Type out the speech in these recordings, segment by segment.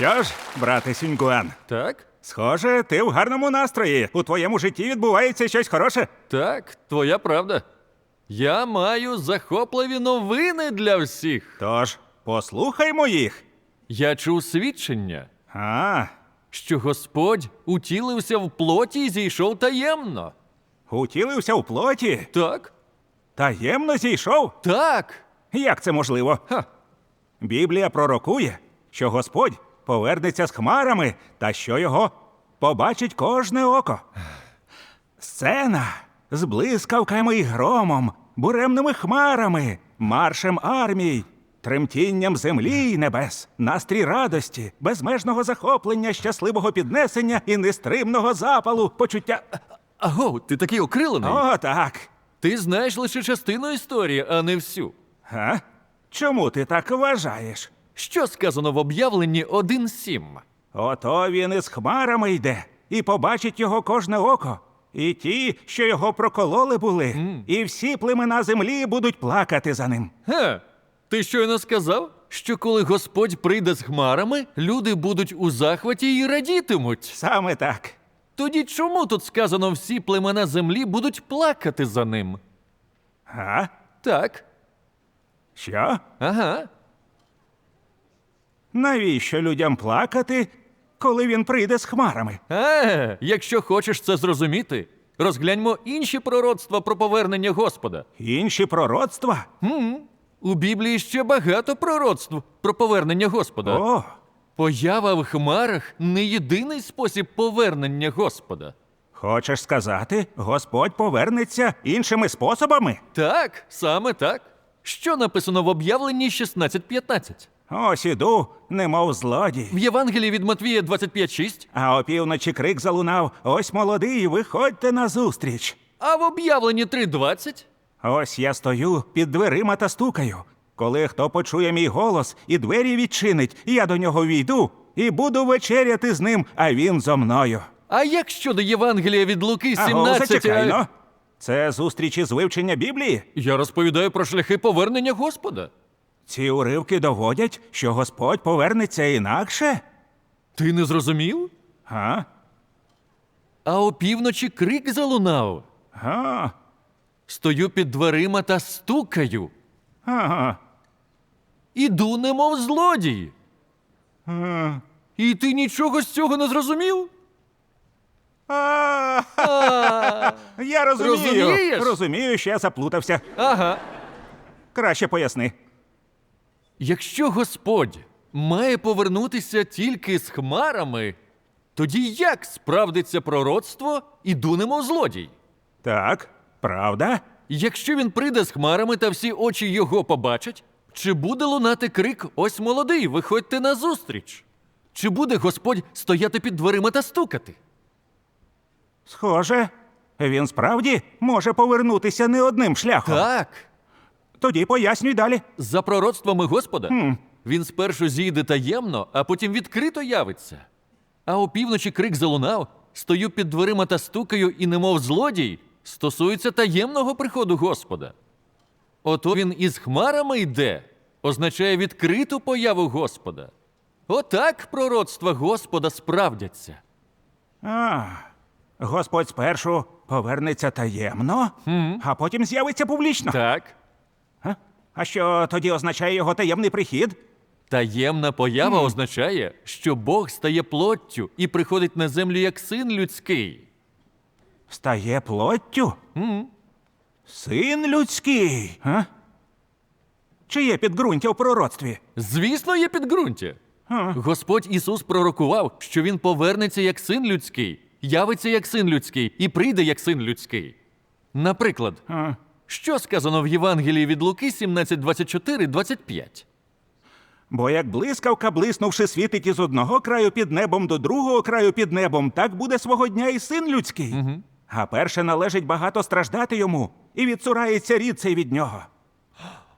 Що ж, брате Сюньгуан, Так? схоже, ти в гарному настрої. У твоєму житті відбувається щось хороше. Так, твоя правда. Я маю захопливі новини для всіх. Тож, послухаймо їх. Я чув свідчення, А, що Господь утілився в плоті і зійшов таємно. утілився у плоті, Так? таємно зійшов. Так. Як це можливо? Ха. Біблія пророкує, що Господь повернеться з хмарами та що його побачить кожне око. Сцена з блискавками і громом, буремними хмарами, маршем армій, тремтінням землі й небес, настрій радості, безмежного захоплення, щасливого піднесення і нестримного запалу, почуття. Аго, ти такий окрилений. О, так. Ти знаєш лише частину історії, а не всю. Га? Чому ти так вважаєш? Що сказано в об'явленні 1.7? Ото він із хмарами йде, і побачить його кожне око, і ті, що його прокололи були, і всі племена землі будуть плакати за ним. Ге, ти щойно сказав, що коли Господь прийде з хмарами, люди будуть у захваті і радітимуть. Саме так. Тоді чому тут сказано всі племена землі будуть плакати за ним? А? Так, Що? ага. Навіщо людям плакати, коли він прийде з хмарами? Е, якщо хочеш це зрозуміти, розгляньмо інші пророцтва про повернення Господа. Інші пророцтва? У Біблії ще багато пророцтв про повернення Господа. О, Поява в хмарах не єдиний спосіб повернення Господа. хочеш сказати, Господь повернеться іншими способами? Так, саме так. Що написано в об'явленні 16.15? Ось іду, немов злодій. В Євангелії від Матвія 25.6, А опівночі крик залунав: ось молодий, виходьте назустріч. а в об'явленні 3.20 Ось я стою під дверима та стукаю. Коли хто почує мій голос і двері відчинить, я до нього війду і буду вечеряти з ним, а він зо мною. А як щодо Євангелія від Луки Аго, 17? зачекай, а- ну. Це зустрічі з вивчення Біблії. Я розповідаю про шляхи повернення Господа. Ці уривки доводять, що Господь повернеться інакше. Ти не зрозумів? Га? А опівночі крик залунав. Га? Стою під дверима та стукаю. Ага. Іду, немов злодій. Ага. І ти нічого з цього не зрозумів? А, А, Я розумію. Розумієш? Розумію, що я заплутався. ага. Краще поясни. Якщо Господь має повернутися тільки з хмарами, тоді як справдиться пророцтво іду немов злодій? Так, правда? Якщо він прийде з хмарами та всі очі його побачать, чи буде лунати крик Ось молодий, виходьте назустріч? Чи буде Господь стояти під дверима та стукати? Схоже, він справді може повернутися не одним шляхом. Так, Тоді пояснюй далі. за пророцтвами Господа, він спершу зійде таємно, а потім відкрито явиться. А опівночі крик залунав, стою під дверима та стукаю, і немов злодій, стосується таємного приходу Господа. Ото він із хмарами йде, означає відкриту появу Господа. Отак пророцтва Господа справдяться. А, Господь спершу повернеться таємно, а потім з'явиться публічно. Так, А? а що тоді означає його таємний прихід? таємна поява означає, що Бог стає плоттю і приходить на землю як син людський. Стає плоттю? Син людський. А? Чи є підґрунтя у пророцтві? Звісно, є підґрунтя. Господь Ісус пророкував, що Він повернеться як син людський, явиться як син людський і прийде як син людський. Наприклад, А? Що сказано в Євангелії від Луки 17, 24, 25? Бо як блискавка, блиснувши, світить із одного краю під небом до другого краю під небом, так буде свого дня і син людський. А перше належить багато страждати йому, і відсурається рід цей від нього.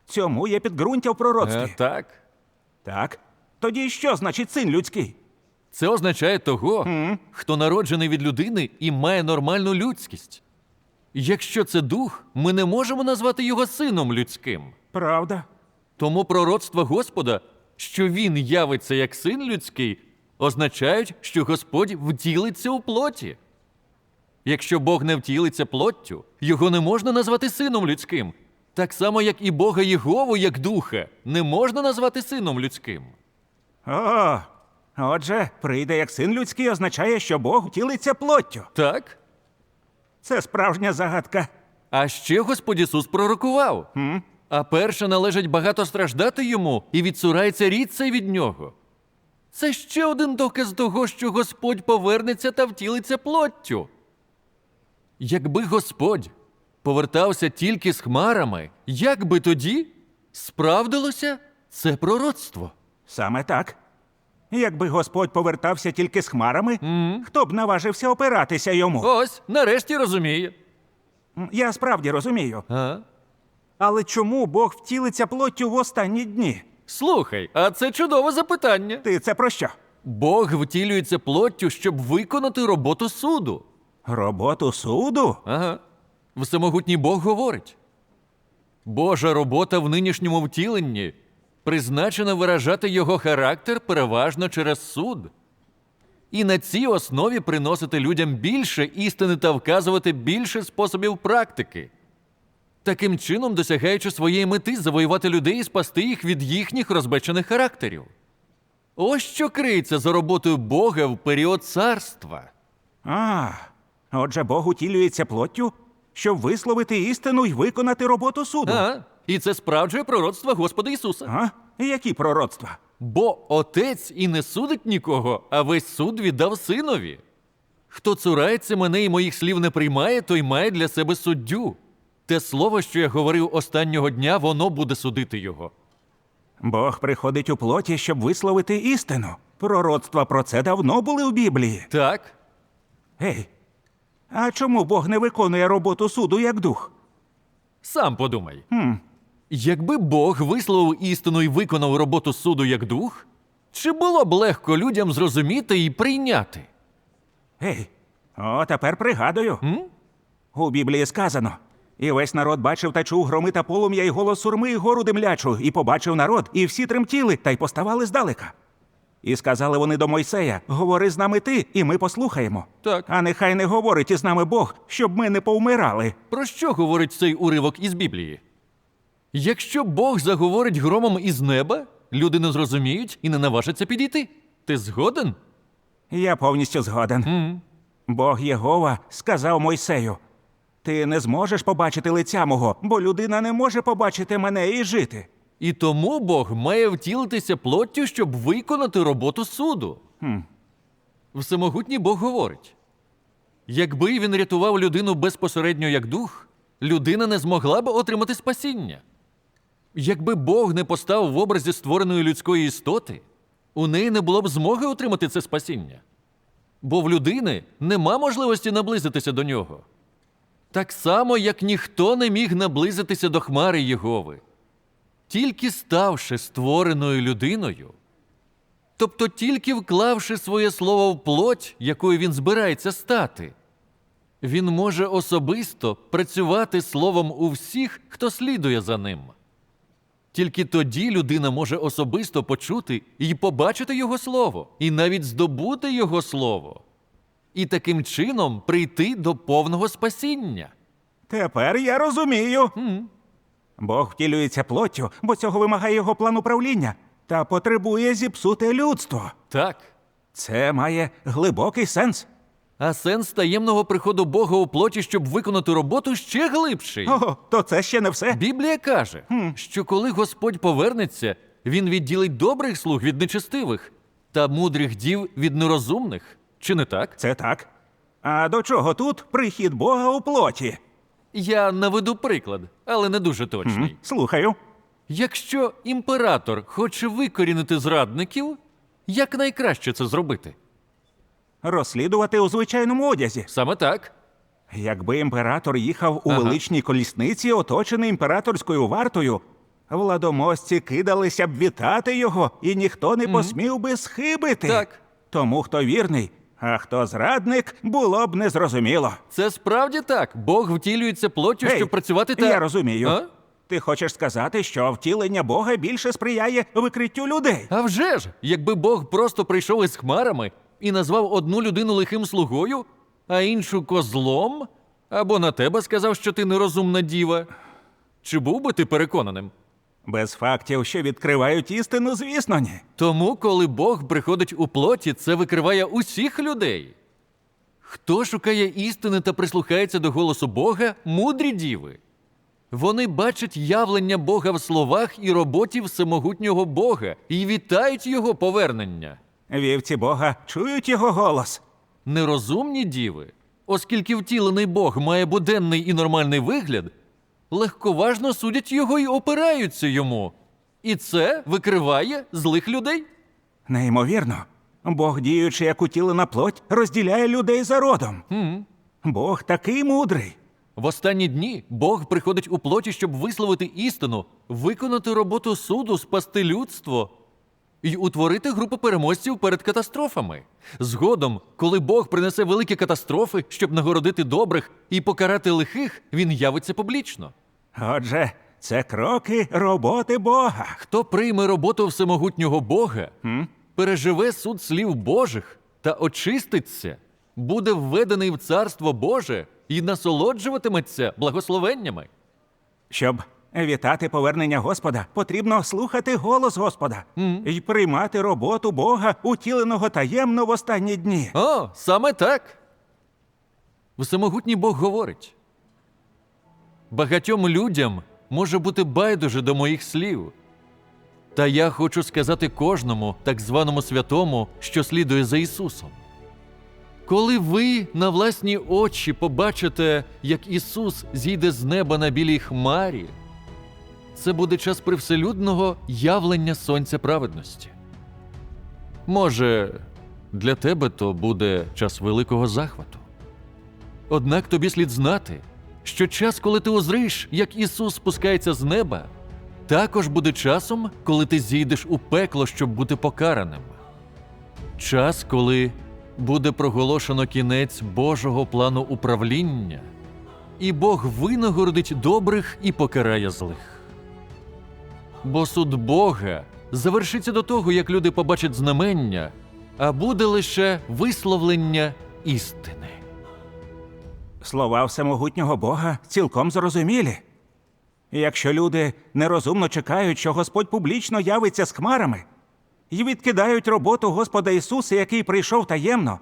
Цьому є підґрунтя в пророцтві. Е, так. Так. Тоді що значить син людський? Це означає того, хто народжений від людини і має нормальну людськість. Якщо це дух, ми не можемо назвати його сином людським. Правда? Тому пророцтво Господа, що він явиться як син людський, означають, що Господь втілиться у плоті. Якщо Бог не втілиться плоттю, його не можна назвати сином людським. Так само, як і Бога Єгову, як духа, не можна назвати сином людським. О, отже, прийде як син людський означає, що Бог втілиться плоттю. Так? Це справжня загадка. А ще Господь Ісус пророкував. А перше належить багато страждати йому і відсурається рідцей від нього. Це ще один доказ того, що Господь повернеться та втілиться плоттю. Якби Господь повертався тільки з хмарами, як би тоді справдилося це пророцтво? Саме так. Якби Господь повертався тільки з хмарами, хто б наважився опиратися йому? Ось, нарешті розуміє. М, Я справді розумію. А? Але чому Бог втілиться плоттю в останні дні? Слухай, а це чудове запитання. Ти це про що? Бог втілюється плоттю, щоб виконати роботу суду. Роботу суду? Ага. Всемогутній Бог говорить. Божа робота в нинішньому втіленні призначена виражати його характер переважно через суд. І на цій основі приносити людям більше істини та вказувати більше способів практики. Таким чином, досягаючи своєї мети завоювати людей і спасти їх від їхніх розбечених характерів. Ось що криється за роботою Бога в період царства. А, отже, Бог утілюється плоттю, щоб висловити істину і виконати роботу суду. А, і це справджує пророцтво Господа Ісуса. А? Які пророцтва? Бо отець і не судить нікого, а весь суд віддав синові. Хто цурається мене і моїх слів не приймає, той має для себе суддю. Те слово, що я говорив останнього дня, воно буде судити його. Бог приходить у плоті, щоб висловити істину. Пророцтва про це давно були у Біблії. Так, Гей, а чому Бог не виконує роботу суду як дух? сам подумай. Якби Бог висловив істину і виконав роботу суду як дух, чи було б легко людям зрозуміти і прийняти? Гей, о, тепер пригадую. У Біблії сказано. І весь народ бачив та чув громи та полум'я, і голос сурми, і гору димлячу, і побачив народ, і всі тремтіли, та й поставали здалека. І сказали вони до Мойсея: Говори з нами ти, і ми послухаємо. Так. А нехай не говорить із нами Бог, щоб ми не повмирали. Про що говорить цей уривок із Біблії? Якщо Бог заговорить громом із неба, люди не зрозуміють і не наважаться підійти. Ти згоден? Я повністю згоден. Бог Єгова сказав Мойсею: Ти не зможеш побачити лиця мого, бо людина не може побачити мене і жити. І тому Бог має втілитися плоттю, щоб виконати роботу суду. Всемогутній Бог говорить: якби він рятував людину безпосередньо як дух, людина не змогла б отримати спасіння. Якби Бог не постав в образі створеної людської істоти, у неї не було б змоги отримати це спасіння. Бо в людини нема можливості наблизитися до нього. Так само, як ніхто не міг наблизитися до хмари Єгови. Тільки ставши створеною людиною, тобто тільки вклавши своє слово в плоть, якою він збирається стати, він може особисто працювати словом у всіх, хто слідує за ним. Тільки тоді людина може особисто почути і побачити його слово, і навіть здобути його слово, і таким чином прийти до повного спасіння. Тепер я розумію. Бог втілюється плоттю, бо цього вимагає його план управління та потребує зіпсути людство. Так. Це має глибокий сенс. А сенс таємного приходу Бога у плоті, щоб виконати роботу, ще глибший. О, то це ще не все. Біблія каже, що коли Господь повернеться, він відділить добрих слуг від нечестивих та мудрих дів від нерозумних. Чи не так? Це так. А до чого тут прихід Бога у плоті? Я наведу приклад, але не дуже точний. Слухаю. Якщо імператор хоче викорінити зрадників, як найкраще це зробити? Розслідувати у звичайному одязі. Саме так. Якби імператор їхав у Ага. величній колісниці, оточений імператорською вартою, владомості кидалися б вітати його, і ніхто не посмів би схибити. Так. Тому хто вірний, а хто зрадник, було б незрозуміло. Це справді так. Бог втілюється плоттю, щоб працювати та. Я розумію. А? Ти хочеш сказати, що втілення Бога більше сприяє викриттю людей? А вже ж, якби Бог просто прийшов із хмарами і назвав одну людину лихим слугою, а іншу козлом, або на тебе сказав, що ти нерозумна діва. Чи був би ти переконаним? Без фактів, що відкривають істину, звісно, ні. Тому, коли Бог приходить у плоті, це викриває усіх людей. Хто шукає істини та прислухається до голосу Бога, мудрі діви. Вони бачать явлення Бога в словах і роботі всемогутнього Бога і вітають його повернення. Вівці Бога чують його голос. Нерозумні діви, оскільки втілений Бог має буденний і нормальний вигляд, легковажно судять його і опираються йому. І це викриває злих людей. Неймовірно. Бог, діючи як утілена плоть, розділяє людей за родом. Бог такий мудрий. В останні дні Бог приходить у плоті, щоб висловити істину, виконати роботу суду, спасти людство і утворити групу переможців перед катастрофами. Згодом, коли Бог принесе великі катастрофи, щоб нагородити добрих і покарати лихих, він явиться публічно. Отже, це кроки роботи Бога. Хто прийме роботу всемогутнього Бога, переживе суд слів Божих та очиститься, буде введений в царство Боже і насолоджуватиметься благословеннями. Щоб вітати повернення Господа, потрібно слухати голос Господа і приймати роботу Бога, утіленого таємно в останні дні. О, саме так. Всемогутній Бог говорить. Багатьом людям може бути байдуже до моїх слів. Та я хочу сказати кожному, так званому святому, що слідує за Ісусом. Коли ви на власні очі побачите, як Ісус зійде з неба на білій хмарі, це буде час привселюдного явлення Сонця праведності. Може, для тебе то буде час великого захвату. Однак тобі слід знати, що час, коли ти узриш, як Ісус спускається з неба, також буде часом, коли ти зійдеш у пекло, щоб бути покараним. Час, коли буде проголошено кінець Божого плану управління, і Бог винагородить добрих і покарає злих. Бо суд Бога завершиться до того, як люди побачать знамення, а буде лише висловлення істини. Слова всемогутнього Бога цілком зрозумілі. Якщо люди нерозумно чекають, що Господь публічно явиться з хмарами і відкидають роботу Господа Ісуса, який прийшов таємно,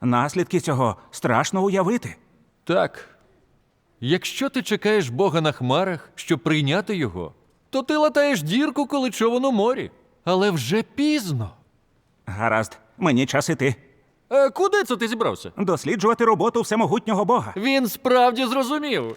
наслідки цього страшно уявити. Так. Якщо ти чекаєш Бога на хмарах, щоб прийняти його, то ти латаєш дірку, коли човен у морі. Але вже пізно. Гаразд, мені час іти. Е, куди це ти зібрався? Досліджувати роботу всемогутнього Бога. Він справді зрозумів.